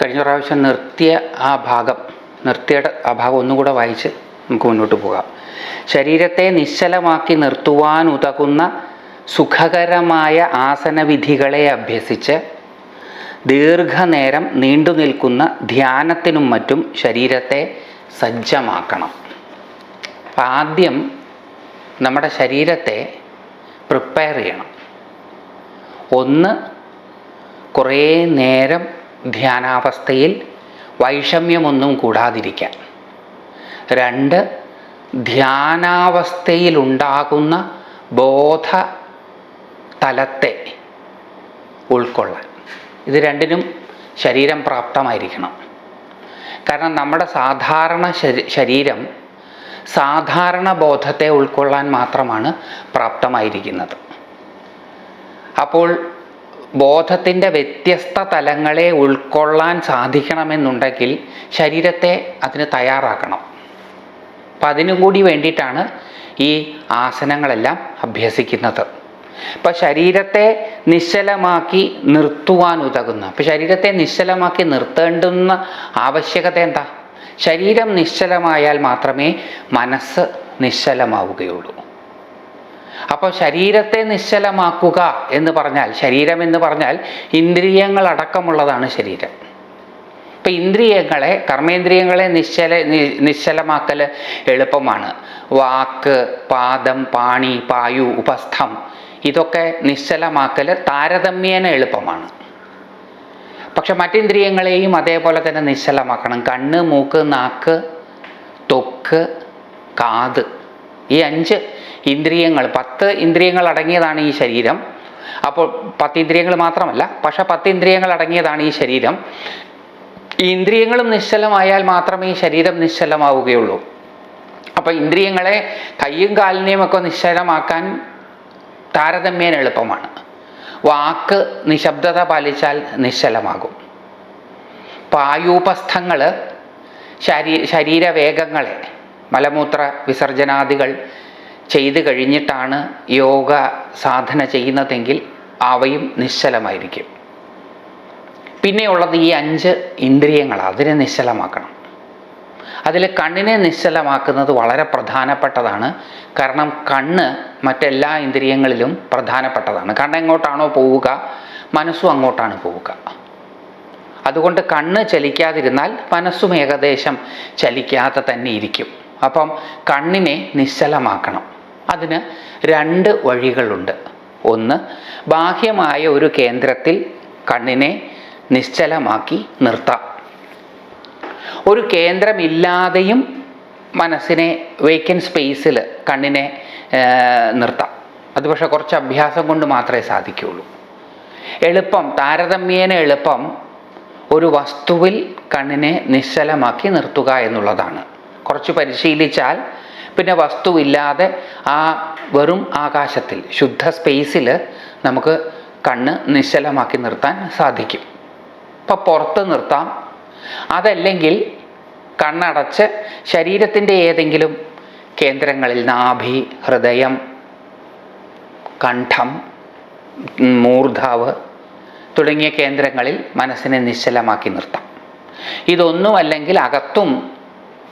കഴിഞ്ഞ പ്രാവശ്യം നിർത്തിയ ആ ഭാഗം നിർത്തിയുടെ ആ ഭാഗം ഒന്നുകൂടെ വായിച്ച് നമുക്ക് മുന്നോട്ട് പോകാം. ശരീരത്തെ നിശ്ചലമാക്കി നിർത്തുവാൻ ഉതകുന്ന സുഖകരമായ ആസനവിധികളെ അഭ്യസിച്ച് ദീർഘനേരം നീണ്ടു നിൽക്കുന്ന ധ്യാനത്തിനും മറ്റും ശരീരത്തെ സജ്ജമാക്കണം. അപ്പം ആദ്യം നമ്മുടെ ശരീരത്തെ പ്രിപ്പയർ ചെയ്യണം. ഒന്ന് കുറേ നേരം ധ്യാനാവസ്ഥയിൽ വൈഷമ്യമൊന്നും കൂടാതിരിക്കാൻ. രണ്ട് ധ്യാനാവസ്ഥയിലുണ്ടാകുന്ന ബോധ തലത്തെ ഉൾക്കൊള്ളാൻ. ഇത് രണ്ടിനും ശരീരം പ്രാപ്തമായിരിക്കണം. കാരണം നമ്മുടെ സാധാരണ ശരീരം സാധാരണ ബോധത്തെ ഉൾക്കൊള്ളാൻ മാത്രമാണ് പ്രാപ്തമായിരിക്കുന്നത്. അപ്പോൾ ബോധത്തിന്റെ വ്യത്യസ്ത തലങ്ങളെ ഉൾക്കൊള്ളാൻ സാധിക്കണമെന്നുണ്ടെങ്കിൽ ശരീരത്തെ അതിന് തയ്യാറാക്കണം. അപ്പം അതിനും കൂടി വേണ്ടിയിട്ടാണ് ഈ ആസനങ്ങളെല്ലാം അഭ്യസിക്കുന്നത്. അപ്പം ശരീരത്തെ നിശ്ചലമാക്കി നിർത്തുവാൻ ഉതകുന്ന അപ്പം ശരീരത്തെ നിശ്ചലമാക്കി നിർത്തേണ്ടുന്ന ആവശ്യകത എന്താ? ശരീരം നിശ്ചലമായാൽ മാത്രമേ മനസ്സ് നിശ്ചലമാവുകയുള്ളൂ. അപ്പോൾ ശരീരത്തെ നിശ്ചലമാക്കുക എന്ന് പറഞ്ഞാൽ ശരീരം എന്ന് പറഞ്ഞാൽ ഇന്ദ്രിയങ്ങൾ അടക്കമുള്ളതാണ് ശരീരം. ഇപ്പം ഇന്ദ്രിയങ്ങളെ കർമ്മേന്ദ്രിയങ്ങളെ നിശ്ചല നിശ്ചലമാക്കൽ എളുപ്പമാണ്. വാക്ക് പാദം പാണി പായു ഉപസ്ഥം ഇതൊക്കെ നിശ്ചലമാക്കൽ താരതമ്യേന എളുപ്പമാണ്. പക്ഷെ മറ്റിന്ദ്രിയങ്ങളെയും അതേപോലെ തന്നെ നിശ്ചലമാക്കണം. കണ്ണ് മൂക്ക് നാക്ക് തൊക്ക് കാത്. ഈ അഞ്ച് ഇന്ദ്രിയങ്ങൾ പത്ത് ഇന്ദ്രിയങ്ങൾ അടങ്ങിയതാണ് ഈ ശരീരം. അപ്പോൾ പത്ത് ഇന്ദ്രിയങ്ങൾ മാത്രമല്ല പക്ഷെ പത്ത് ഇന്ദ്രിയങ്ങൾ അടങ്ങിയതാണ് ഈ ശരീരം. ഈ ഇന്ദ്രിയങ്ങളും നിശ്ചലമായാൽ മാത്രമേ ഈ ശരീരം നിശ്ചലമാവുകയുള്ളൂ. അപ്പോൾ ഇന്ദ്രിയങ്ങളെ കയ്യും കാലിനെയും ഒക്കെ നിശ്ചലമാക്കാൻ താരതമ്യേന എളുപ്പമാണ്. വാക്ക് നിശബ്ദത പാലിച്ചാൽ നിശ്ചലമാകും. പായൂപസ്ഥങ്ങൾ ശരീ ശരീരവേഗങ്ങളെ മലമൂത്ര വിസർജനാദികൾ ചെയ്തു കഴിഞ്ഞിട്ടാണ് യോഗ സാധന ചെയ്യുന്നതെങ്കിൽ അവയും നിശ്ചലമായിരിക്കും. പിന്നെയുള്ളത് ഈ അഞ്ച് ഇന്ദ്രിയങ്ങളാണ് അതിനെ നിശ്ചലമാക്കണം. അതിൽ കണ്ണിനെ നിശ്ചലമാക്കുന്നത് വളരെ പ്രധാനപ്പെട്ടതാണ്. കാരണം കണ്ണ് മറ്റെല്ലാ ഇന്ദ്രിയങ്ങളിലും പ്രധാനപ്പെട്ടതാണ്. കണ്ണ് എങ്ങോട്ടാണോ പോവുക മനസ്സും അങ്ങോട്ടാണ് പോവുക. അതുകൊണ്ട് കണ്ണ് ചലിക്കാതിരുന്നാൽ മനസ്സും ഏകദേശം ചലിക്കാതെ തന്നെ ഇരിക്കും. അപ്പം കണ്ണിനെ നിശ്ചലമാക്കണം. അതിന് രണ്ട് വഴികളുണ്ട്. ഒന്ന് ബാഹ്യമായ ഒരു കേന്ദ്രത്തിൽ കണ്ണിനെ നിശ്ചലമാക്കി നിർത്താം. ഒരു കേന്ദ്രമില്ലാതെയും മനസ്സിനെ വേക്കൻ സ്പേസിൽ കണ്ണിനെ നിർത്താം. അത് പക്ഷേ കുറച്ച് അഭ്യാസം കൊണ്ട് മാത്രമേ സാധിക്കുകയുള്ളൂ. എളുപ്പം താരതമ്യേന എളുപ്പം ഒരു വസ്തുവിൽ കണ്ണിനെ നിശ്ചലമാക്കി നിർത്തുക എന്നുള്ളതാണ്. കുറച്ച് പരിശീലിച്ചാൽ പിന്നെ വസ്തുവില്ലാതെ ആ വെറും ആകാശത്തിൽ ശുദ്ധ സ്പേസിൽ നമുക്ക് കണ്ണ് നിശ്ചലമാക്കി നിർത്താൻ സാധിക്കും. ഇപ്പം പുറത്ത് നിർത്താം. അതല്ലെങ്കിൽ കണ്ണടച്ച് ശരീരത്തിന്റെ ഏതെങ്കിലും കേന്ദ്രങ്ങളിൽ നാഭി ഹൃദയം കണ്ഠം മൂർധാവ് തുടങ്ങിയ കേന്ദ്രങ്ങളിൽ മനസ്സിനെ നിശ്ചലമാക്കി നിർത്താം. ഇതൊന്നും അല്ലെങ്കിൽ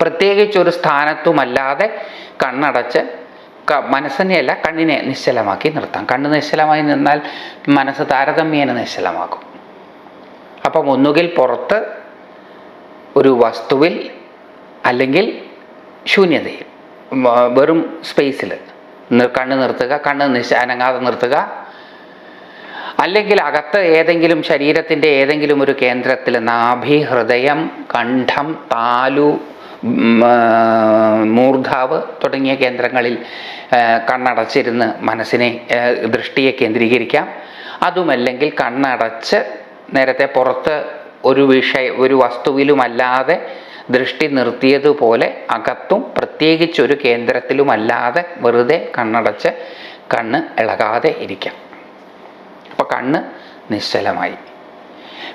അകത്തും പ്രത്യേകിച്ചൊരു സ്ഥാനത്തുമല്ലാതെ കണ്ണടച്ച് മനസ്സിനെയല്ല കണ്ണിനെ നിശ്ചലമാക്കി നിർത്താം. കണ്ണ് നിശ്ചലമായി നിന്നാൽ മനസ്സ് താരതമ്യേന നിശ്ചലമാക്കും അപ്പം ഒന്നുകിൽ പുറത്ത് ഒരു വസ്തുവിൽ അല്ലെങ്കിൽ ശൂന്യതയിൽ വെറും സ്പേസിൽ കണ്ണ് നിർത്തുക കണ്ണ് നിശ അനങ്ങാതെ നിർത്തുക. അല്ലെങ്കിൽ അകത്ത് ഏതെങ്കിലും ശരീരത്തിന്റെ ഏതെങ്കിലും ഒരു കേന്ദ്രത്തിൽ നാഭി ഹൃദയം കണ്ഠം താലു മൂർധാവ് തുടങ്ങിയ കേന്ദ്രങ്ങളിൽ കണ്ണടച്ചിരുന്ന് മനസ്സിനെ ദൃഷ്ടിയെ കേന്ദ്രീകരിക്കാം. അതുമല്ലെങ്കിൽ കണ്ണടച്ച് നേരത്തെ പുറത്ത് ഒരു വിഷയ ഒരു വസ്തുവിലുമല്ലാതെ ദൃഷ്ടി നിർത്തിയതുപോലെ അകത്തും പ്രത്യേകിച്ച് ഒരു കേന്ദ്രത്തിലുമല്ലാതെ വെറുതെ കണ്ണടച്ച് കണ്ണ് ഇളകാതെ ഇരിക്കാം. അപ്പോൾ കണ്ണ് നിശ്ചലമായി.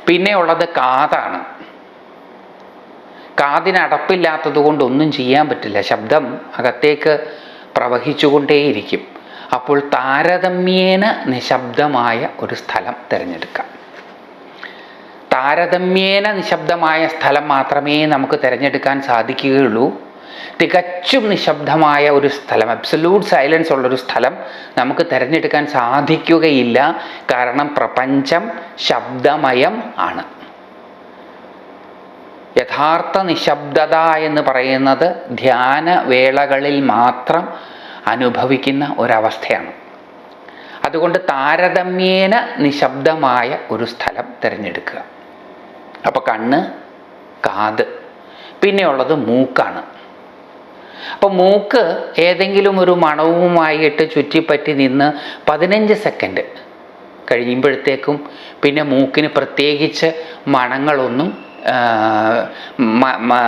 പിന്നെ ഉള്ളത് കാതാണ്. കാതിന് അടപ്പില്ലാത്തത് കൊണ്ട് ഒന്നും ചെയ്യാൻ പറ്റില്ല. ശബ്ദം അകത്തേക്ക് പ്രവഹിച്ചുകൊണ്ടേയിരിക്കും. അപ്പോൾ താരതമ്യേന നിശബ്ദമായ ഒരു സ്ഥലം തിരഞ്ഞെടുക്കാം. താരതമ്യേന നിശബ്ദമായ സ്ഥലം മാത്രമേ നമുക്ക് തിരഞ്ഞെടുക്കാൻ സാധിക്കുകയുള്ളൂ. തികച്ചും നിശബ്ദമായ ഒരു സ്ഥലം അബ്സല്യൂട്ട് സൈലൻസ് ഉള്ളൊരു സ്ഥലം നമുക്ക് തിരഞ്ഞെടുക്കാൻ സാധിക്കുകയില്ല. കാരണം പ്രപഞ്ചം ശബ്ദമയം ആണ്. യഥാർത്ഥ നിശബ്ദത എന്ന് പറയുന്നത് ധ്യാന വേളകളിൽ മാത്രം അനുഭവിക്കുന്ന ഒരവസ്ഥയാണ്. അതുകൊണ്ട് താരതമ്യേന നിശബ്ദമായ ഒരു സ്ഥലം തിരഞ്ഞെടുക്കുക. അപ്പോൾ കണ്ണ് കാത് പിന്നെയുള്ളത് മൂക്കാണ്. അപ്പോൾ മൂക്ക് ഏതെങ്കിലും ഒരു മണവുമായിട്ട് ചുറ്റിപ്പറ്റി നിന്ന് പതിനഞ്ച് സെക്കൻഡ് കഴിയുമ്പോഴത്തേക്കും പിന്നെ മൂക്കിന് പ്രത്യേകിച്ച് മണങ്ങളൊന്നും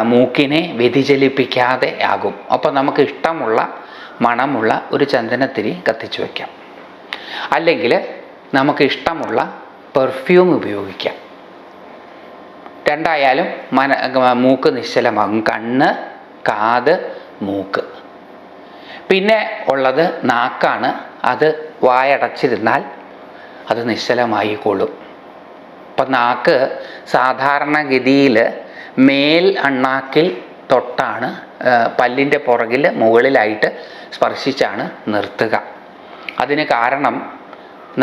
മൂക്കിനെ വ്യതിചലിപ്പിക്കാതെ ആകും. അപ്പോൾ നമുക്ക് ഇഷ്ടമുള്ള മണമുള്ള ഒരു ചന്ദനത്തിരി കത്തിച്ചു വയ്ക്കാം അല്ലെങ്കിൽ നമുക്ക് ഇഷ്ടമുള്ള പെർഫ്യൂം ഉപയോഗിക്കാം. രണ്ടായാലും മന മൂക്ക് നിശ്ചലമാകും. കണ്ണ് കാത് മൂക്ക്. പിന്നെ ഉള്ളത് നാക്കാണ്. അത് വായടച്ചിരുന്നാൽ അത് നിശ്ചലമായിക്കൊള്ളും അപ്പം നാക്ക് സാധാരണഗതിയിൽ മേൽ അണ്ണാക്കിൽ തൊട്ടാണ് പല്ലിന്റെ പുറകിൽ മുകളിലായിട്ട് സ്പർശിച്ചാണ് നിർത്തുക. അതിന് കാരണം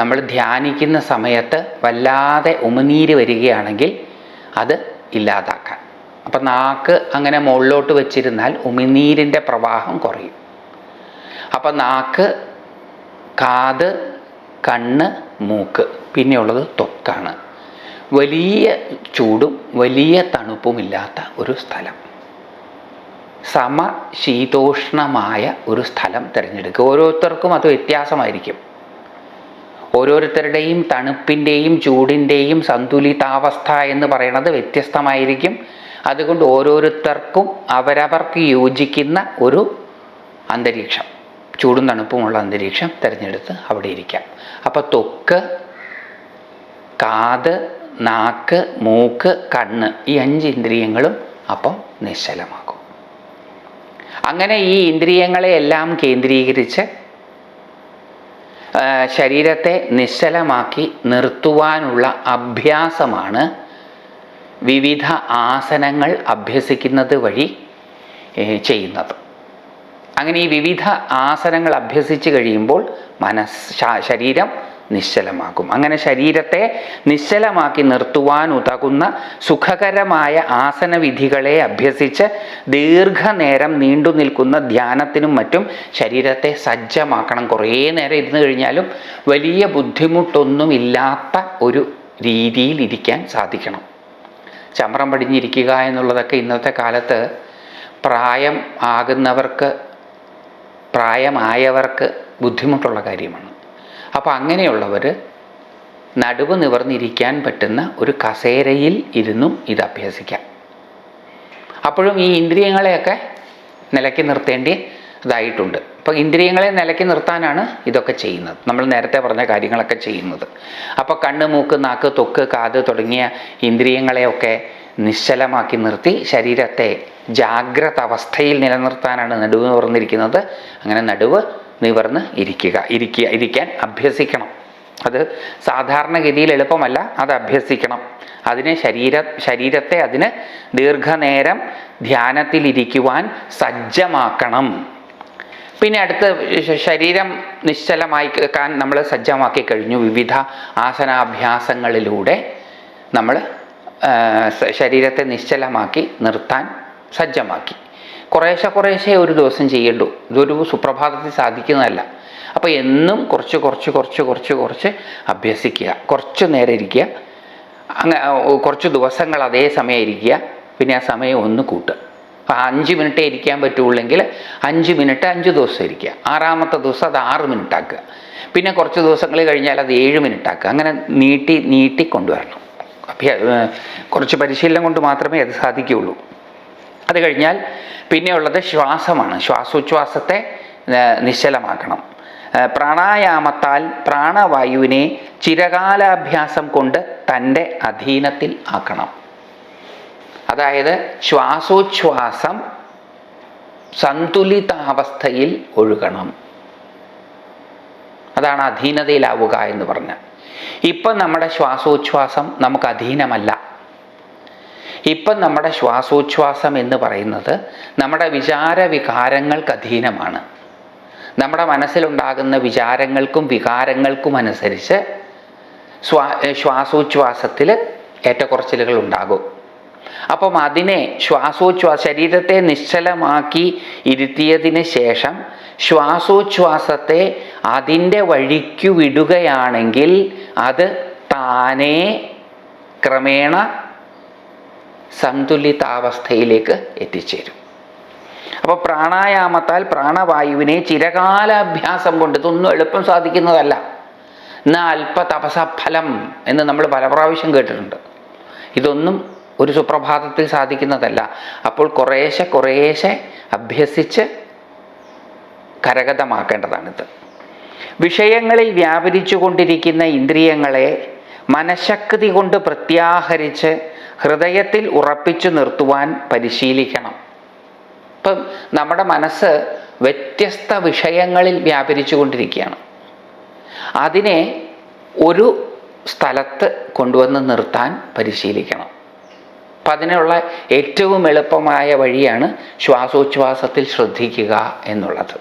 നമ്മൾ ധ്യാനിക്കുന്ന സമയത്ത് വല്ലാതെ ഉമിനീര് വരികയാണെങ്കിൽ അത് ഇല്ലാതാക്കാൻ. അപ്പം നാക്ക് അങ്ങനെ മുകളിലോട്ട് വെച്ചിരുന്നാൽ ഉമിനീരിന്റെ പ്രവാഹം കുറയും. അപ്പം നാക്ക് കാത് കണ്ണ് മൂക്ക് പിന്നെയുള്ളത് ത്വക്കാണ് വലിയ ചൂടും വലിയ തണുപ്പുമില്ലാത്ത ഒരു സ്ഥലം. സമ ശീതോഷ്ണമായ ഒരു സ്ഥലം തിരഞ്ഞെടുക്കുക. ഓരോരുത്തർക്കും അത് വ്യത്യാസമായിരിക്കും. ഓരോരുത്തരുടെയും തണുപ്പിന്റെയും ചൂടിന്റെയും സന്തുലിതാവസ്ഥ എന്ന് പറയുന്നത് വ്യത്യസ്തമായിരിക്കും. അതുകൊണ്ട് ഓരോരുത്തർക്കും അവരവർക്ക് യോജിക്കുന്ന ഒരു അന്തരീക്ഷം ചൂടും തണുപ്പുമുള്ള അന്തരീക്ഷം തിരഞ്ഞെടുത്ത് അവിടെ ഇരിക്കാം. അപ്പോൾ തൊക്ക് കാത് നാക്ക് മൂക്ക് കണ്ണ് ഈ അഞ്ച് ഇന്ദ്രിയങ്ങളും അപ്പം നിശ്ചലമാക്കും അങ്ങനെ ഈ ഇന്ദ്രിയങ്ങളെ എല്ലാം കേന്ദ്രീകരിച്ച് ശരീരത്തെ നിശ്ചലമാക്കി നിർത്തുവാനുള്ള അഭ്യാസമാണ് വിവിധ ആസനങ്ങൾ അഭ്യസിക്കുന്നത് വഴി ചെയ്യുന്നത്. അങ്ങനെ ഈ വിവിധ ആസനങ്ങൾ അഭ്യസിച്ച് കഴിയുമ്പോൾ മനസ് ശരീരം നിശ്ചലമാക്കും. അങ്ങനെ ശരീരത്തെ നിശ്ചലമാക്കി നിർത്തുവാൻ ഉതകുന്ന സുഖകരമായ ആസനവിധികളെ അഭ്യസിച്ച് ദീർഘനേരം നീണ്ടു നിൽക്കുന്ന ധ്യാനത്തിനും മറ്റും ശരീരത്തെ സജ്ജമാക്കണം. കുറേ നേരം ഇരുന്ന് കഴിഞ്ഞാലും വലിയ ബുദ്ധിമുട്ടൊന്നുമില്ലാത്ത ഒരു രീതിയിൽ ഇരിക്കാൻ സാധിക്കണം. ചമ്രം പടിഞ്ഞിരിക്കുക എന്നുള്ളതൊക്കെ ഇന്നത്തെ കാലത്ത് പ്രായം ആകുന്നവർക്ക് പ്രായമായവർക്ക് ബുദ്ധിമുട്ടുള്ള കാര്യമാണ്. അപ്പോൾ അങ്ങനെയുള്ളവർ നടുവ് നിവർന്നിരിക്കാൻ പറ്റുന്ന ഒരു കസേരയിൽ ഇരുന്നും ഇത് അഭ്യസിക്കാം. അപ്പോഴും ഈ ഇന്ദ്രിയങ്ങളെയൊക്കെ നിലയ്ക്ക് നിർത്തേണ്ടി ഇതായിട്ടുണ്ട്. അപ്പോൾ ഇന്ദ്രിയങ്ങളെ നിലയ്ക്ക് നിർത്താനാണ് ഇതൊക്കെ ചെയ്യുന്നത്. നമ്മൾ നേരത്തെ പറഞ്ഞ കാര്യങ്ങളൊക്കെ ചെയ്യുന്നത്. അപ്പോൾ കണ്ണ് മൂക്ക് നാക്ക് തൊക്ക് കാത് തുടങ്ങിയ ഇന്ദ്രിയങ്ങളെയൊക്കെ നിശ്ചലമാക്കി നിർത്തി ശരീരത്തെ ജാഗ്രത അവസ്ഥയിൽ നിലനിർത്താനാണ് നടുവ് തുറന്നിരിക്കുന്നത് അങ്ങനെ നടുവ് നിവർന്ന് ഇരിക്കുക. ഇരിക്കുക ഇരിക്കാൻ അഭ്യസിക്കണം. അത് സാധാരണഗതിയിൽ എളുപ്പമല്ല അത് അഭ്യസിക്കണം. അതിന് ശരീര ശരീരത്തെ അതിന് ദീർഘനേരം ധ്യാനത്തിലിരിക്കുവാൻ സജ്ജമാക്കണം. പിന്നെ അടുത്ത ശരീരം നിശ്ചലമാക്കാൻ നമ്മൾ സജ്ജമാക്കി കഴിഞ്ഞു. വിവിധ ആസനാഭ്യാസങ്ങളിലൂടെ നമ്മൾ ശരീരത്തെ നിശ്ചലമാക്കി നിർത്താൻ സജ്ജമാക്കി. കുറേശ്ശെ കുറേശ്ശെ ഒരു ദിവസം ചെയ്യണ്ടു. ഇതൊരു സുപ്രഭാതത്തിൽ സാധിക്കുന്നതല്ല. അപ്പോൾ എന്നും കുറച്ച് കുറച്ച് കുറച്ച് കുറച്ച് കുറച്ച് അഭ്യസിക്കുക. കുറച്ച് നേരം ഇരിക്കുക. അങ്ങ് കുറച്ച് ദിവസങ്ങൾ അതേ സമയം ഇരിക്കുക. പിന്നെ ആ സമയം ഒന്ന് കൂട്ടുക. അപ്പോൾ അഞ്ച് മിനിറ്റേ ഇരിക്കാൻ പറ്റുള്ളെങ്കിൽ അഞ്ച് മിനിറ്റ് അഞ്ച് ദിവസം ഇരിക്കുക. ആറാമത്തെ ദിവസം അത് ആറ് മിനിറ്റ് ആക്കുക പിന്നെ കുറച്ച് ദിവസങ്ങൾ കഴിഞ്ഞാൽ അത് ഏഴ് മിനിറ്റ് ആക്കുക അങ്ങനെ നീട്ടി നീട്ടി കൊണ്ടുവരണം. കുറച്ച് പരിശീലനം കൊണ്ട് മാത്രമേ അത് സാധിക്കുകയുള്ളൂ. അത് കഴിഞ്ഞാൽ പിന്നെയുള്ളത് ശ്വാസമാണ്. ശ്വാസോച്ഛ്വാസത്തെ നിശ്ചലമാക്കണം. പ്രാണായാമത്താൽ പ്രാണവായുവിനെ ചിരകാലാഭ്യാസം കൊണ്ട് തന്റെ അധീനത്തിൽ ആക്കണം. അതായത് ശ്വാസോച്ഛ്വാസം സന്തുലിതാവസ്ഥയിൽ ഒഴുകണം. അതാണ് അധീനതയിലാവുക എന്ന് പറഞ്ഞ ഇപ്പം നമ്മുടെ ശ്വാസോച്ഛ്വാസം നമുക്ക് അധീനമല്ല. ഇപ്പം നമ്മുടെ ശ്വാസോച്ഛ്വാസം എന്ന് പറയുന്നത് നമ്മുടെ വിചാര വികാരങ്ങൾക്ക് അധീനമാണ്. നമ്മുടെ മനസ്സിലുണ്ടാകുന്ന വിചാരങ്ങൾക്കും വികാരങ്ങൾക്കും അനുസരിച്ച് ശ്വാ ശ്വാസോച്ഛ്വാസത്തിൽ ഏറ്റക്കുറച്ചിലുകൾ ഉണ്ടാകും. അപ്പം അതിനെ ശ്വാസോച്ഛ്വാസ ശരീരത്തെ നിശ്ചലമാക്കി ഇരുത്തിയതിന് ശേഷം ശ്വാസോച്ഛ്വാസത്തെ അതിന്റെ വഴിക്കു വിടുകയാണെങ്കിൽ അത് താനേ ക്രമേണ സന്തുലിതാവസ്ഥയിലേക്ക് എത്തിച്ചേരും. അപ്പോൾ പ്രാണായാമത്താൽ പ്രാണവായുവിനെ ചിരകാലാഭ്യാസം കൊണ്ട് ഇതൊന്നും എളുപ്പം സാധിക്കുന്നതല്ല. എന്നാൽ അല്പ തപസഫലം എന്ന് നമ്മൾ പല പ്രാവശ്യം കേട്ടിട്ടുണ്ട്. ഇതൊന്നും ഒരു സുപ്രഭാതത്തിൽ സാധിക്കുന്നതല്ല. അപ്പോൾ കുറേശ്ശെ കുറേശ്ശെ അഭ്യസിച്ച് കരഗതമാക്കേണ്ടതാണിത്. വിഷയങ്ങളിൽ വ്യാപരിച്ചു കൊണ്ടിരിക്കുന്ന ഇന്ദ്രിയങ്ങളെ മനഃശക്തി കൊണ്ട് പ്രത്യാഹരിച്ച് ഹൃദയത്തിൽ ഉറപ്പിച്ചു നിർത്തുവാൻ പരിശീലിക്കണം. ഇപ്പം നമ്മുടെ മനസ്സ് വ്യത്യസ്ത വിഷയങ്ങളിൽ വ്യാപരിച്ചു കൊണ്ടിരിക്കുകയാണ് അതിനെ ഒരു സ്ഥലത്ത് കൊണ്ടുവന്ന് നിർത്താൻ പരിശീലിക്കണം. അപ്പം അതിനുള്ള ഏറ്റവും എളുപ്പമായ വഴിയാണ് ശ്വാസോച്ഛ്വാസത്തിൽ ശ്രദ്ധിക്കുക എന്നുള്ളത്.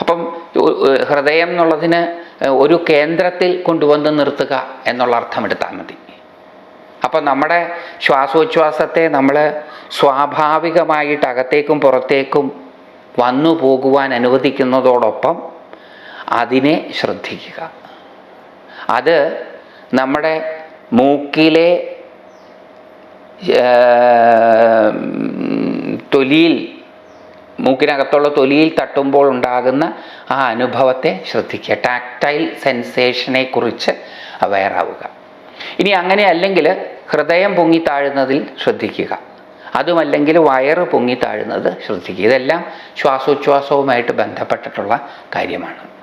അപ്പം ഹൃദയം എന്നുള്ളതിന് ഒരു കേന്ദ്രത്തിൽ കൊണ്ടുവന്ന് നിർത്തുക എന്നുള്ള അർത്ഥം എടുത്താൽ മതി. അപ്പം നമ്മുടെ ശ്വാസോച്ഛ്വാസത്തെ നമ്മൾ സ്വാഭാവികമായിട്ട് അകത്തേക്കും പുറത്തേക്കും വന്നു പോകുവാൻ അനുവദിക്കുന്നതോടൊപ്പം അതിനെ ശ്രദ്ധിക്കുക. അത് നമ്മുടെ മൂക്കിലെ തൊലിയിൽ മൂക്കിനകത്തുള്ള തൊലിയിൽ തട്ടുമ്പോൾ ഉണ്ടാകുന്ന ആ അനുഭവത്തെ ശ്രദ്ധിക്കുക. ടാക്ടൈൽ സെൻസേഷനെക്കുറിച്ച് അവയറാവുക ഇനി അങ്ങനെ അല്ലെങ്കിൽ ഹൃദയം പൊങ്ങിത്താഴുന്നതിൽ ശ്രദ്ധിക്കുക. അതുമല്ലെങ്കിൽ വയറ് പൊങ്ങിത്താഴുന്നത് ശ്രദ്ധിക്കുക. ഇതെല്ലാം ശ്വാസോച്ഛ്വാസവുമായിട്ട് ബന്ധപ്പെട്ടിട്ടുള്ള കാര്യമാണ്.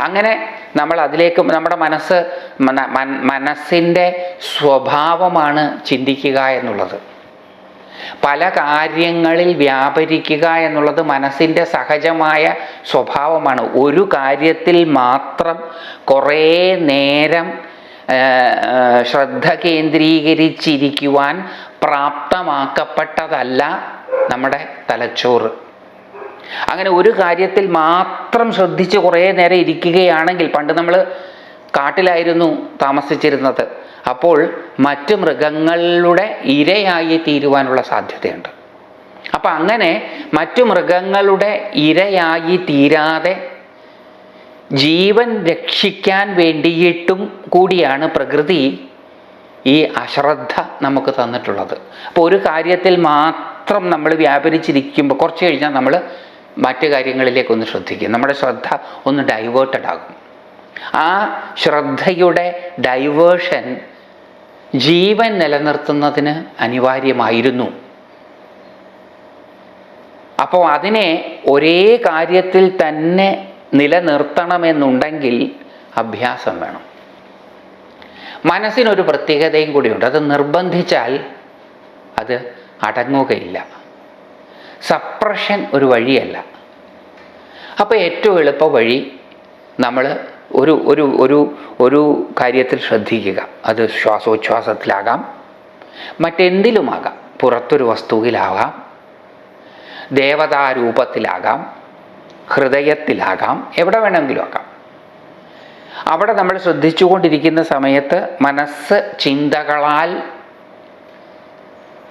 അങ്ങനെ നമ്മൾ അതിലേക്ക് നമ്മുടെ മനസ്സ് മനസ്സിന്റെ സ്വഭാവമാണ് ചിന്തിക്കുക എന്നുള്ളത്. പല കാര്യങ്ങളിൽ വ്യാപരിക്കുക എന്നുള്ളത് മനസ്സിന്റെ സഹജമായ സ്വഭാവമാണ്. ഒരു കാര്യത്തിൽ മാത്രം കുറേ നേരം ശ്രദ്ധ കേന്ദ്രീകരിച്ചിരിക്കുവാൻ പ്രാപ്തമാക്കപ്പെട്ടതല്ല നമ്മുടെ തലച്ചോറ്. അങ്ങനെ ഒരു കാര്യത്തിൽ മാത്രം ശ്രദ്ധിച്ച് കുറേ നേരം ഇരിക്കുകയാണെങ്കിൽ പണ്ട് നമ്മൾ കാട്ടിലായിരുന്നു താമസിച്ചിരുന്നത്. അപ്പോൾ മറ്റ് മൃഗങ്ങളുടെ ഇരയായി തീരുവാനുള്ള സാധ്യതയുണ്ട്. അപ്പം അങ്ങനെ മറ്റു മൃഗങ്ങളുടെ ഇരയായി തീരാതെ ജീവൻ രക്ഷിക്കാൻ വേണ്ടിയിട്ടും കൂടിയാണ് പ്രകൃതി ഈ അശ്രദ്ധ നമുക്ക് തന്നിട്ടുള്ളത്. അപ്പോൾ ഒരു കാര്യത്തിൽ മാത്രം നമ്മൾ വ്യാപരിച്ചിരിക്കുമ്പോൾ കുറച്ച് കഴിഞ്ഞാൽ നമ്മൾ മറ്റു കാര്യങ്ങളിലേക്ക് ഒന്ന് ശ്രദ്ധിക്കും. നമ്മുടെ ശ്രദ്ധ ഒന്ന് ഡൈവേർട്ടഡ് ആകും. ആ ശ്രദ്ധയുടെ ഡൈവേർഷൻ ജീവൻ നിലനിർത്തുന്നതിന് അനിവാര്യമായിരുന്നു. അപ്പോൾ അതിനെ ഒരേ കാര്യത്തിൽ തന്നെ നിലനിർത്തണമെന്നുണ്ടെങ്കിൽ അഭ്യാസം വേണം. മനസ്സിനൊരു പ്രത്യേകതയും കൂടിയുണ്ട്. അത് നിർബന്ധിച്ചാൽ അത് അടങ്ങുകയില്ല. സപ്രഷൻ ഒരു വഴിയല്ല. അപ്പോൾ ഏറ്റവും എളുപ്പ വഴി നമ്മൾ ഒരു ഒരു ഒരു ഒരു കാര്യത്തിൽ ശ്രദ്ധിക്കുക. അത് ശ്വാസോച്ഛ്വാസത്തിലാകാം. മറ്റെന്തിലുമാകാം? പുറത്തൊരു വസ്തുവിലാകാം. ദേവതാരൂപത്തിലാകാം. ഹൃദയത്തിലാകാം. എവിടെ വേണമെങ്കിലും ആകാം. അവിടെ നമ്മൾ ശ്രദ്ധിച്ചുകൊണ്ടിരിക്കുന്ന സമയത്ത് മനസ്സ് ചിന്തകളാൽ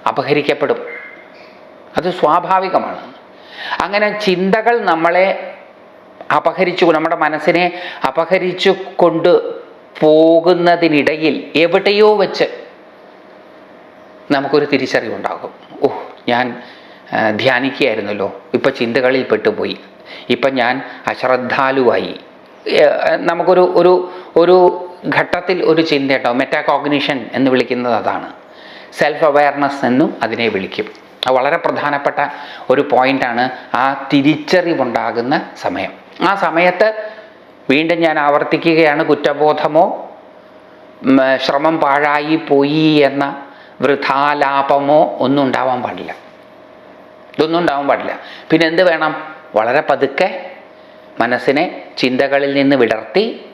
അപഹരിക്കപ്പെടും. അത് സ്വാഭാവികമാണ്. അങ്ങനെ ചിന്തകൾ നമ്മളെ അപഹരിച്ചു നമ്മുടെ മനസ്സിനെ അപഹരിച്ചു കൊണ്ട് പോകുന്നതിനിടയിൽ എവിടെയോ വെച്ച് നമുക്കൊരു തിരിച്ചറിവുണ്ടാകും. ഓ ഞാൻ ധ്യാനിക്കുകയായിരുന്നല്ലോ. ഇപ്പം ചിന്തകളിൽ പെട്ടുപോയി. ഇപ്പം ഞാൻ അശ്രദ്ധാലുവായി. നമുക്കൊരു ഒരു ഒരു ഘട്ടത്തിൽ ഒരു ചിന്ത കേട്ടോ. മെറ്റാകോഗ്നിഷൻ എന്ന് വിളിക്കുന്നത് അതാണ്. സെൽഫ് അവയർനെസ് എന്നും അതിനെ വിളിക്കും. വളരെ പ്രധാനപ്പെട്ട ഒരു പോയിന്റാണ് ആ തിരിച്ചറിവുണ്ടാകുന്ന സമയം. ആ സമയത്ത് വീണ്ടും ഞാൻ ആവർത്തിക്കുകയാണ്. കുറ്റബോധമോ ശ്രമം പാഴായി പോയി എന്ന വൃഥാലാപമോ ഒന്നും ഉണ്ടാവാൻ പാടില്ല. ഇതൊന്നും ഉണ്ടാവാൻ പാടില്ല. പിന്നെ എന്ത് വേണം? വളരെ പതുക്കെ മനസ്സിനെ ചിന്തകളിൽ നിന്ന് വിടർത്തി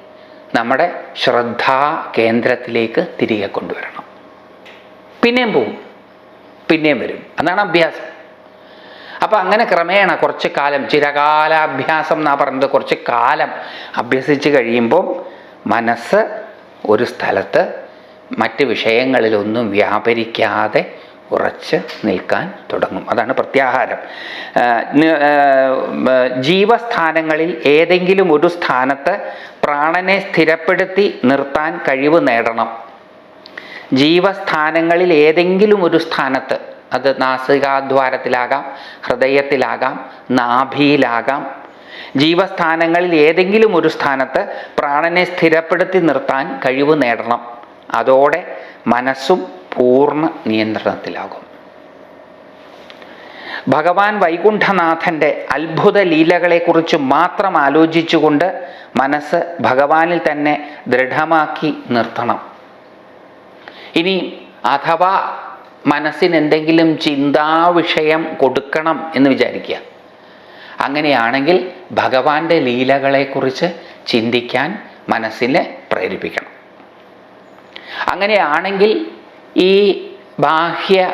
നമ്മുടെ ശ്രദ്ധാ കേന്ദ്രത്തിലേക്ക് തിരികെ കൊണ്ടുവരണം. പിന്നെയും പോവും. പിന്നെയും വരും. അതാണ് അഭ്യാസം. അപ്പം അങ്ങനെ ക്രമേണ കുറച്ച് കാലം ചിരകാലാഭ്യാസം എന്നാ പറയുന്നത് കുറച്ച് കാലം അഭ്യസിച്ച് കഴിയുമ്പോൾ മനസ്സ് ഒരു സ്ഥലത്ത് മറ്റ് വിഷയങ്ങളിലൊന്നും വ്യാപരിക്കാതെ ഉറച്ച് നിൽക്കാൻ തുടങ്ങും. അതാണ് പ്രത്യാഹാരം. ജീവസ്ഥാനങ്ങളിൽ ഏതെങ്കിലും ഒരു സ്ഥാനത്ത് പ്രാണനെ സ്ഥിരപ്പെടുത്തി നിർത്താൻ കഴിവ് നേടണം. ജീവസ്ഥാനങ്ങളിൽ ഏതെങ്കിലും ഒരു സ്ഥാനത്ത് അത് നാസികാദ്വാരത്തിലാകാം ഹൃദയത്തിലാകാം നാഭിയിലാകാം. ജീവസ്ഥാനങ്ങളിൽ ഏതെങ്കിലും ഒരു സ്ഥാനത്ത് പ്രാണനെ സ്ഥിരപ്പെടുത്തി നിർത്താൻ കഴിവ് നേടണം. അതോടെ മനസ്സും പൂർണ നിയന്ത്രണത്തിലാകും. ഭഗവാൻ വൈകുണ്ഠനാഥന്റെ അത്ഭുത ലീലകളെക്കുറിച്ച് മാത്രം ആലോചിച്ചുകൊണ്ട് മനസ്സ് ഭഗവാനിൽ തന്നെ ദൃഢമാക്കി നിർത്തണം. ഇനി അഥവാ മനസ്സിന് എന്തെങ്കിലും ചിന്താവിഷയം കൊടുക്കണം എന്ന് വിചാരിക്കുക. അങ്ങനെയാണെങ്കിൽ ഭഗവാന്റെ ലീലകളെക്കുറിച്ച് ചിന്തിക്കാൻ മനസ്സിനെ പ്രേരിപ്പിക്കണം. അങ്ങനെയാണെങ്കിൽ ഈ ബാഹ്യ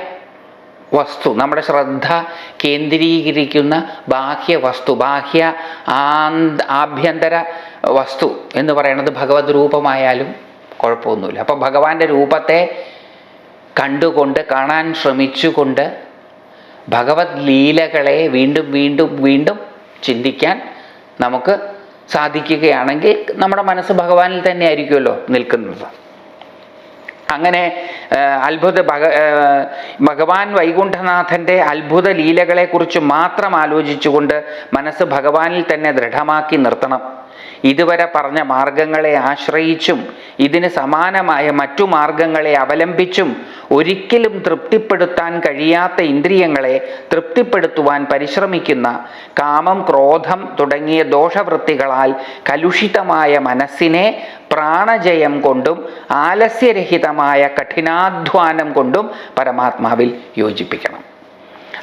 വസ്തു നമ്മുടെ ശ്രദ്ധ കേന്ദ്രീകരിക്കുന്ന ബാഹ്യ വസ്തു ബാഹ്യ ആഭ്യന്തര വസ്തു എന്ന് പറയുന്നത് ഭഗവത് രൂപമായാലും കുഴപ്പമൊന്നുമില്ല. അപ്പോൾ ഭഗവാന്റെ രൂപത്തെ കണ്ടുകൊണ്ട് കാണാൻ ശ്രമിച്ചുകൊണ്ട് ഭഗവത് ലീലകളെ വീണ്ടും വീണ്ടും വീണ്ടും ചിന്തിക്കാൻ നമുക്ക് സാധിക്കുകയാണെങ്കിൽ നമ്മുടെ മനസ്സ് ഭഗവാനിൽ തന്നെ ആയിരിക്കുമല്ലോ നിൽക്കുന്നത്. അങ്ങനെ അത്ഭുത ഭഗ ഭഗവാൻ വൈകുണ്ഠനാഥന്റെ അത്ഭുത ലീലകളെക്കുറിച്ച് മാത്രം ആലോചിച്ചുകൊണ്ട് മനസ്സ് ഭഗവാനിൽ തന്നെ ദൃഢമാക്കി നിർത്തണം. ഇതുവരെ പറഞ്ഞ മാർഗങ്ങളെ ആശ്രയിച്ചും ഇതിന് സമാനമായ മറ്റു മാർഗങ്ങളെ അവലംബിച്ചും ഒരിക്കലും തൃപ്തിപ്പെടുത്താൻ കഴിയാത്ത ഇന്ദ്രിയങ്ങളെ തൃപ്തിപ്പെടുത്തുവാൻ പരിശ്രമിക്കുന്ന കാമം ക്രോധം തുടങ്ങിയ ദോഷവൃത്തികളാൽ കലുഷിതമായ മനസ്സിനെ പ്രാണജയം കൊണ്ടും ആലസ്യരഹിതമായ കഠിനാധ്വാനം കൊണ്ടും പരമാത്മാവിൽ യോജിപ്പിക്കണം.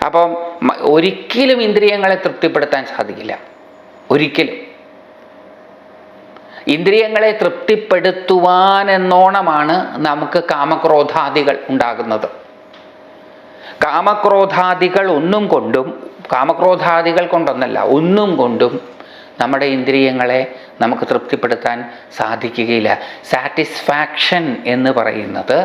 അപ്പം ഒരിക്കലും ഇന്ദ്രിയങ്ങളെ തൃപ്തിപ്പെടുത്താൻ സാധിക്കില്ല. ഒരിക്കലും. ഇന്ദ്രിയങ്ങളെ തൃപ്തിപ്പെടുത്തുവാൻ എന്നോണമാണ് നമുക്ക് കാമക്രോധാദികൾ ഉണ്ടാകുന്നത്. കാമക്രോധാദികൾ ഒന്നും കൊണ്ടും കാമക്രോധാദികൾ കൊണ്ടൊന്നല്ല ഒന്നും കൊണ്ടും നമ്മുടെ ഇന്ദ്രിയങ്ങളെ നമുക്ക് തൃപ്തിപ്പെടുത്താൻ സാധിക്കുകയില്ല. സാറ്റിസ്ഫാക്ഷൻ എന്ന് പറയുന്നത്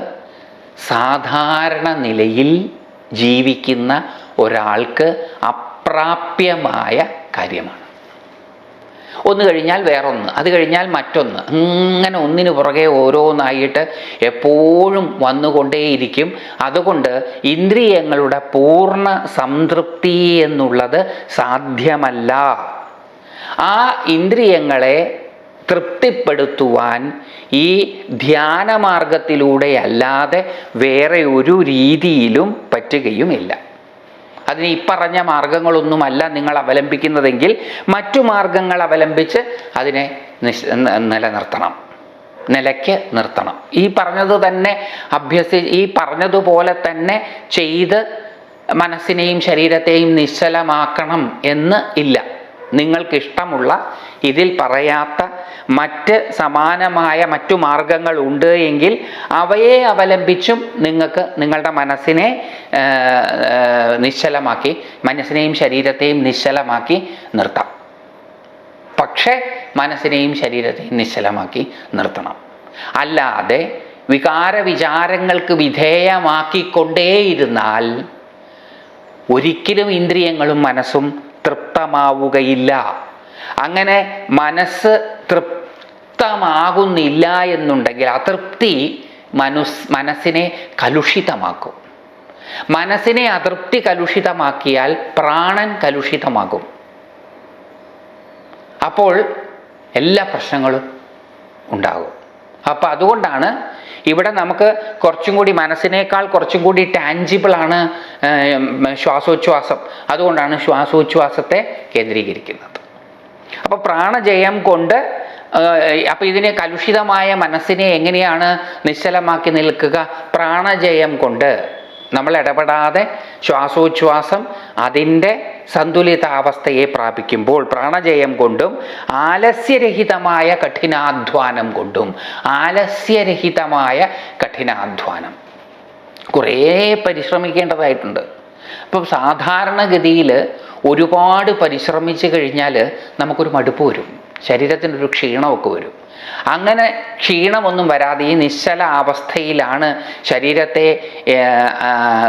സാധാരണ നിലയിൽ ജീവിക്കുന്ന ഒരാൾക്ക് അപ്രാപ്യമായ കാര്യമാണ്. ഒന്ന് കഴിഞ്ഞാൽ വേറൊന്ന് അത് കഴിഞ്ഞാൽ മറ്റൊന്ന്. അങ്ങനെ ഒന്നിനു പുറകെ ഓരോന്നായിട്ട് എപ്പോഴും വന്നുകൊണ്ടേയിരിക്കും. അതുകൊണ്ട് ഇന്ദ്രിയങ്ങളുടെ പൂർണ സംതൃപ്തി എന്നുള്ളത് സാധ്യമല്ല. ആ ഇന്ദ്രിയങ്ങളെ തൃപ്തിപ്പെടുത്തുവാൻ ഈ ധ്യാനമാർഗത്തിലൂടെ അല്ലാതെ വേറെ ഒരു രീതിയിലും പറ്റുകയുമില്ല. അതിന് ഈ പറഞ്ഞ മാർഗങ്ങളൊന്നുമല്ല നിങ്ങൾ അവലംബിക്കുന്നതെങ്കിൽ മറ്റു മാർഗങ്ങൾ അവലംബിച്ച് അതിനെ നിലനിർത്തണം. നിലയ്ക്ക് നിർത്തണം. ഈ പറഞ്ഞത് തന്നെ അഭ്യസി ഈ പറഞ്ഞതുപോലെ തന്നെ ചെയ്ത് മനസ്സിനെയും ശരീരത്തെയും നിശ്ചലമാക്കണം എന്ന് ഇല്ല. നിങ്ങൾക്കിഷ്ടമുള്ള ഇതിൽ പറയാത്ത മറ്റ് സമാനമായ മറ്റു മാർഗങ്ങൾ ഉണ്ട് എങ്കിൽ അവയെ അവലംബിച്ചും നിങ്ങൾക്ക് നിങ്ങളുടെ മനസ്സിനെ നിശ്ചലമാക്കി മനസ്സിനെയും ശരീരത്തെയും നിശ്ചലമാക്കി നിർത്താം. പക്ഷേ മനസ്സിനെയും ശരീരത്തെയും നിശ്ചലമാക്കി നിർത്തണം. അല്ലാതെ വികാര വിചാരങ്ങൾക്ക് വിധേയമാക്കിക്കൊണ്ടേയിരുന്നാൽ ഒരിക്കലും ഇന്ദ്രിയങ്ങളും മനസ്സും തൃപ്തമാവുകയില്ല. അങ്ങനെ മനസ്സ് തൃപ്തമാകുന്നില്ല എന്നുണ്ടെങ്കിൽ അതൃപ്തി മനുസ് മനസ്സിനെ കലുഷിതമാക്കും. മനസ്സിനെ അതൃപ്തി കലുഷിതമാക്കിയാൽ പ്രാണൻ കലുഷിതമാകും. അപ്പോൾ എല്ലാ പ്രശ്നങ്ങളും ഉണ്ടാകും. അപ്പം അതുകൊണ്ടാണ് ഇവിടെ നമുക്ക് കുറച്ചും കൂടി മനസ്സിനേക്കാൾ കുറച്ചും കൂടി ഏം, ശ്വാസോച്ഛ്വാസം. അതുകൊണ്ടാണ് ശ്വാസോച്ഛ്വാസത്തെ കേന്ദ്രീകരിക്കുന്നത്. അപ്പോൾ പ്രാണജയം കൊണ്ട് അപ്പോൾ ഇതിനെ കലുഷിതമായ മനസ്സിനെ എങ്ങനെയാണ് നിശ്ചലമാക്കി നിൽക്കുക? പ്രാണജയം കൊണ്ട്. നമ്മൾ ഇടപെടാതെ ശ്വാസോച്ഛ്വാസം അതിന്റെ സന്തുലിതാവസ്ഥയെ പ്രാപിക്കുമ്പോൾ പ്രാണജയം കൊണ്ടും ആലസ്യരഹിതമായ കഠിനാധ്വാനം കൊണ്ടും ആലസ്യരഹിതമായ കഠിനാധ്വാനം. കുറേ പരിശ്രമിക്കേണ്ടതായിട്ടുണ്ട്. അപ്പം സാധാരണഗതിയിൽ ഒരുപാട് പരിശ്രമിച്ചു കഴിഞ്ഞാൽ നമുക്കൊരു മടുപ്പ് വരും. ശരീരത്തിനൊരു ക്ഷീണമൊക്കെ വരും. അങ്ങനെ ക്ഷീണമൊന്നും വരാതെ ഈ നിശ്ചല അവസ്ഥയിലാണ് ശരീരത്തെ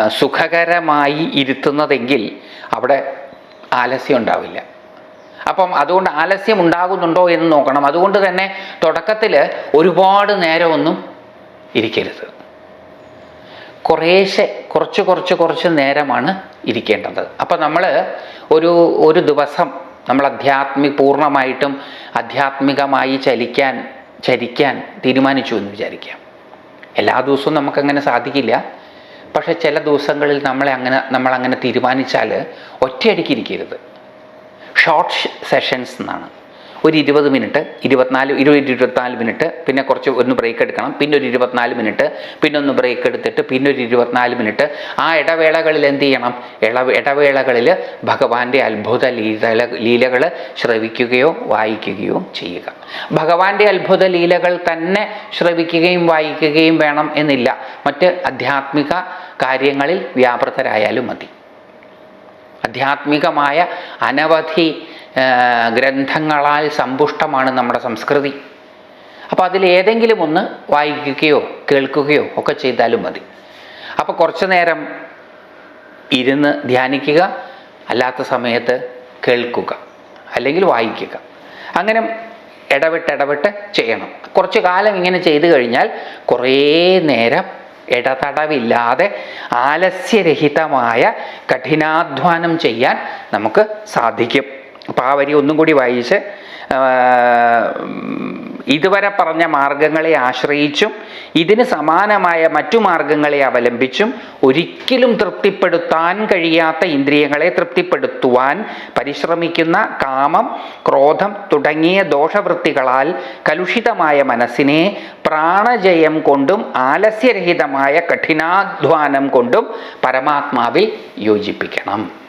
സുഖകരമായി ഇരുത്തുന്നതെങ്കിൽ അവിടെ ആലസ്യം ഉണ്ടാവില്ല. അപ്പം അതുകൊണ്ട് ആലസ്യം ഉണ്ടാകുന്നുണ്ടോ എന്ന് നോക്കണം. അതുകൊണ്ട് തന്നെ തുടക്കത്തിൽ ഒരുപാട് നേരമൊന്നും ഇരിക്കരുത്. കുറേശ്ശെ കുറച്ച് കുറച്ച് കുറച്ച് നേരമാണ് ഇരിക്കേണ്ടത്. അപ്പം നമ്മൾ ഒരു ഒരു ദിവസം നമ്മൾ അധ്യാത്മി പൂർണമായിട്ടും ആധ്യാത്മികമായി ചലിക്കാൻ ചരിക്കാൻ തീരുമാനിച്ചു എന്ന് വിചാരിക്കാം. എല്ലാ ദിവസവും നമുക്കങ്ങനെ സാധിക്കില്ല. പക്ഷേ ചില ദിവസങ്ങളിൽ നമ്മളെ അങ്ങനെ നമ്മളങ്ങനെ തീരുമാനിച്ചാൽ ഒറ്റയടിക്കിരിക്കരുത് ഷോർട്ട് സെഷൻസ് എന്നാണ്. ഒരു ഇരുപത് മിനിറ്റ് ഇരുപത്തിനാല് ഇരുപത് ഇരുപത്തിനാല് മിനിറ്റ് പിന്നെ കുറച്ച് ഒന്ന് ബ്രേക്ക് എടുക്കണം. പിന്നെ ഒരു ഇരുപത്തിനാല് മിനിറ്റ് പിന്നെ ഒന്ന് ബ്രേക്ക് എടുത്തിട്ട് പിന്നെ ഒരു ഇരുപത്തിനാല് മിനിറ്റ്. ആ ഇടവേളകളിൽ എന്ത് ചെയ്യണം? ഇള ഇടവേളകളിൽ ഭഗവാന്റെ അത്ഭുത ലീല ലീലകൾ ശ്രവിക്കുകയോ വായിക്കുകയോ ചെയ്യുക. ഭഗവാന്റെ അത്ഭുത ലീലകൾ തന്നെ ശ്രവിക്കുകയും വായിക്കുകയും വേണം എന്നില്ല. മറ്റ് ആധ്യാത്മിക കാര്യങ്ങളിൽ വ്യാപൃതരായാലും മതി. ആധ്യാത്മികമായ അനവധി ഗ്രന്ഥങ്ങളാൽ സമ്പുഷ്ടമാണ് നമ്മുടെ സംസ്കൃതി. അപ്പോൾ അതിലേതെങ്കിലും ഒന്ന് വായിക്കുകയോ കേൾക്കുകയോ ഒക്കെ ചെയ്താലും മതി. അപ്പോൾ കുറച്ചു നേരം ഇരുന്ന് ധ്യാനിക്കുക അല്ലാത്ത സമയത്ത് കേൾക്കുക അല്ലെങ്കിൽ വായിക്കുക. അങ്ങനെ ഇടവിട്ട് ഇടവിട്ട് ചെയ്യണം. കുറച്ച് കാലം ഇങ്ങനെ ചെയ്തു കഴിഞ്ഞാൽ കുറേ നേരം ഇടതടവില്ലാതെ ആലസ്യരഹിതമായ കഠിനാധ്വാനം ചെയ്യാൻ നമുക്ക് സാധിക്കും. അപ്പോൾ ആ വരി ഒന്നും കൂടി വായിച്ച് ഇതുവരെ പറഞ്ഞ മാർഗങ്ങളെ ആശ്രയിച്ചും ഇതിന് സമാനമായ മറ്റു മാർഗങ്ങളെ അവലംബിച്ചും ഒരിക്കലും തൃപ്തിപ്പെടുത്താൻ കഴിയാത്ത ഇന്ദ്രിയങ്ങളെ തൃപ്തിപ്പെടുത്തുവാൻ പരിശ്രമിക്കുന്ന കാമം ക്രോധം തുടങ്ങിയ ദോഷവൃത്തികളാൽ കലുഷിതമായ മനസ്സിനെ പ്രാണജയം കൊണ്ടും ആലസ്യരഹിതമായ കഠിനാധ്വാനം കൊണ്ടും പരമാത്മാവിൽ യോജിപ്പിക്കണം.